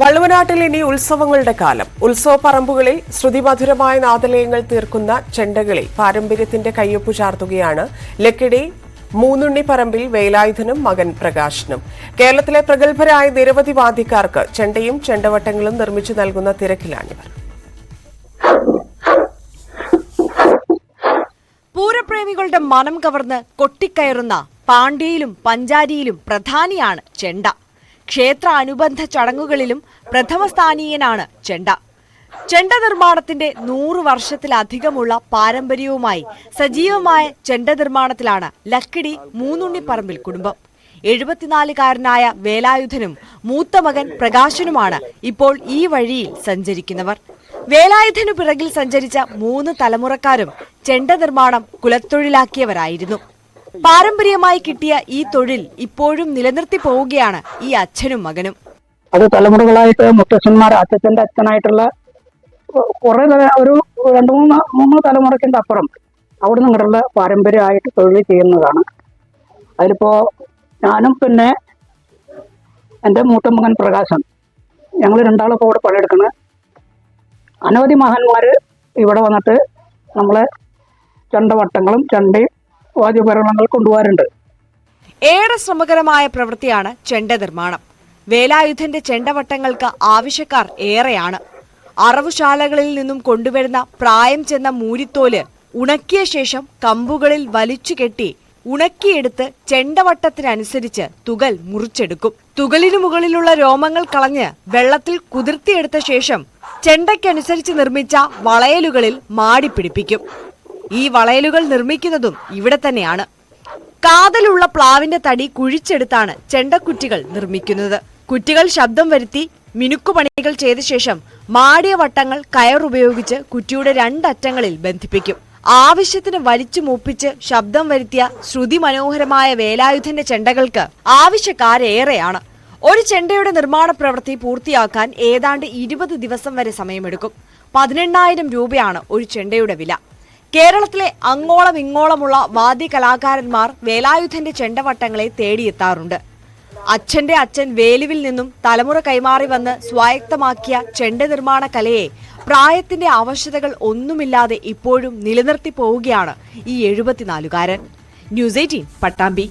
വള്ളുവനാട്ടിൽ ഇനി ഉത്സവങ്ങളുടെ കാലം. ഉത്സവ പറമ്പുകളിൽ ശ്രുതിമധുരമായ നാദലയങ്ങൾ തീർക്കുന്ന ചെണ്ടകളിൽ പാരമ്പര്യത്തിന്റെ കയ്യൊപ്പു ചാർത്തുകയാണ് ലക്കിടി മൂന്നുണ്ണി പറമ്പിൽ വേലായുധനും മകൻ പ്രകാശനും. കേരളത്തിലെ പ്രഗത്ഭരായ നിരവധി വാദ്യക്കാർക്ക് ചെണ്ടയും ചെണ്ടവട്ടങ്ങളും നിർമ്മിച്ചു നൽകുന്ന തിരക്കിലാണിവർ. പൂരപ്രേമികളുടെ മനം കവർന്ന് കൊട്ടിക്കയറുന്ന പാണ്ഡ്യയിലും പഞ്ചാരിയിലും പ്രധാനിയാണ് ചെണ്ട. ക്ഷേത്ര അനുബന്ധ ചടങ്ങുകളിലും പ്രഥമസ്ഥാനീയനാണ് ചെണ്ട. ചെണ്ട നിർമ്മാണത്തിന്റെ നൂറ് വർഷത്തിലധികമുള്ള പാരമ്പര്യവുമായി സജീവമായ ചെണ്ട നിർമ്മാണത്തിലാണ് ലക്കിടി മൂന്നുണ്ണിപ്പറമ്പിൽ കുടുംബം. എഴുപത്തിനാലുകാരനായ വേലായുധനും മൂത്ത മകൻ പ്രകാശനുമാണ് ഇപ്പോൾ ഈ വഴിയിൽ സഞ്ചരിക്കുന്നവർ. വേലായുധനു പിറകിൽ സഞ്ചരിച്ച മൂന്ന് തലമുറക്കാരും ചെണ്ട നിർമ്മാണം കുലത്തൊഴിലാക്കിയവരായിരുന്നു. പാരമ്പര്യമായി കിട്ടിയ ഈ തൊഴിൽ ഇപ്പോഴും നിലനിർത്തി പോവുകയാണ് ഈ അച്ഛനും മകനും. അത് തലമുറകളായിട്ട് മുത്തച്ഛന്മാർ അച്ഛന്റെ അച്ഛനായിട്ടുള്ള കുറെ ഒരു രണ്ട് മൂന്ന് മൂന്ന് തലമുറയ്ക്കിന്റെ അപ്പുറം അവിടെ നിന്നുള്ള പാരമ്പര്യമായിട്ട് തൊഴിൽ ചെയ്യുന്നതാണ്. അതിലിപ്പോ ഞാനും പിന്നെ എന്റെ മൂത്ത മകൻ പ്രകാശൻ. ഞങ്ങൾ രണ്ടാളിപ്പോൾ ഇവിടെ പണിയെടുക്കുന്നത് അനവധി മഹാന്മാർ ഇവിടെ വന്നിട്ട് നമ്മളെ ചണ്ടവട്ടങ്ങളും ചെണ്ടയും വാദ്യോപകരണങ്ങൾ കൊണ്ടുപോകാറുണ്ട്. ഏറെ ശ്രമകരമായ പ്രവൃത്തിയാണ് ചെണ്ട നിർമ്മാണം. വേലായുധന്റെ ചെണ്ടവട്ടങ്ങൾക്ക് ആവശ്യക്കാർ ഏറെയാണ്. അറവുശാലകളിൽ നിന്നും കൊണ്ടുവരുന്ന പ്രായം ചെന്ന മൂരിത്തോൽ ഉണക്കിയ ശേഷം കമ്പുകളിൽ വലിച്ചു കെട്ടി ഉണക്കിയെടുത്ത് ചെണ്ടവട്ടത്തിനനുസരിച്ച് തുകൽ മുറിച്ചെടുക്കും. തുകലിനു മുകളിലുള്ള രോമങ്ങൾ കളഞ്ഞ് വെള്ളത്തിൽ കുതിർത്തിയെടുത്ത ശേഷം ചെണ്ടയ്ക്കനുസരിച്ച് നിർമ്മിച്ച വളയലുകളിൽ മാടിപ്പിടിപ്പിക്കും ഈ വളയലുകൾ നിർമ്മിക്കുന്നതും ഇവിടെ തന്നെയാണ്. കാതലുള്ള പ്ലാവിന്റെ തടി കുഴിച്ചെടുത്താണ് ചെണ്ടക്കുറ്റികൾ നിർമ്മിക്കുന്നത്. കുറ്റികൾ ശബ്ദം വരുത്തി മിനുക്കുപണികൾ ചെയ്ത ശേഷം മാടിയ വട്ടങ്ങൾ കയർ കയറുപയോഗിച്ച് കുറ്റിയുടെ രണ്ടറ്റങ്ങളിൽ ബന്ധിപ്പിക്കും. ആവശ്യത്തിന് വലിച്ചു മൂപ്പിച്ച് ശബ്ദം വരുത്തിയ ശ്രുതി മനോഹരമായ വേലായുധന്റെ ചെണ്ടകൾക്ക് ആവശ്യക്കാരേറെയാണ്. ഒരു ചെണ്ടയുടെ നിർമ്മാണ പ്രവൃത്തി പൂർത്തിയാക്കാൻ ഏതാണ്ട് ഇരുപത് ദിവസം വരെ സമയമെടുക്കും. പതിനെണ്ണായിരം രൂപയാണ് ഒരു ചെണ്ടയുടെ വില. കേരളത്തിലെ അങ്ങോളം ഇങ്ങോളമുള്ള വാദ്യ കലാകാരന്മാർ വേലായുധന്റെ ചെണ്ടവട്ടങ്ങളെ തേടിയെത്താറുണ്ട്. അച്ഛന്റെ അച്ഛൻ വേലുവിൽ നിന്നും തലമുറ കൈമാറി വന്ന് സ്വായത്തമാക്കിയ ചെണ്ട നിർമ്മാണ കലയെ പ്രായത്തിന്റെ ആവശ്യതകൾ ഒന്നുമില്ലാതെ ഇപ്പോഴും നിലനിർത്തി പോവുകയാണ് ഈ എഴുപത്തിനാലുകാരൻ. News eighteen Pattambi.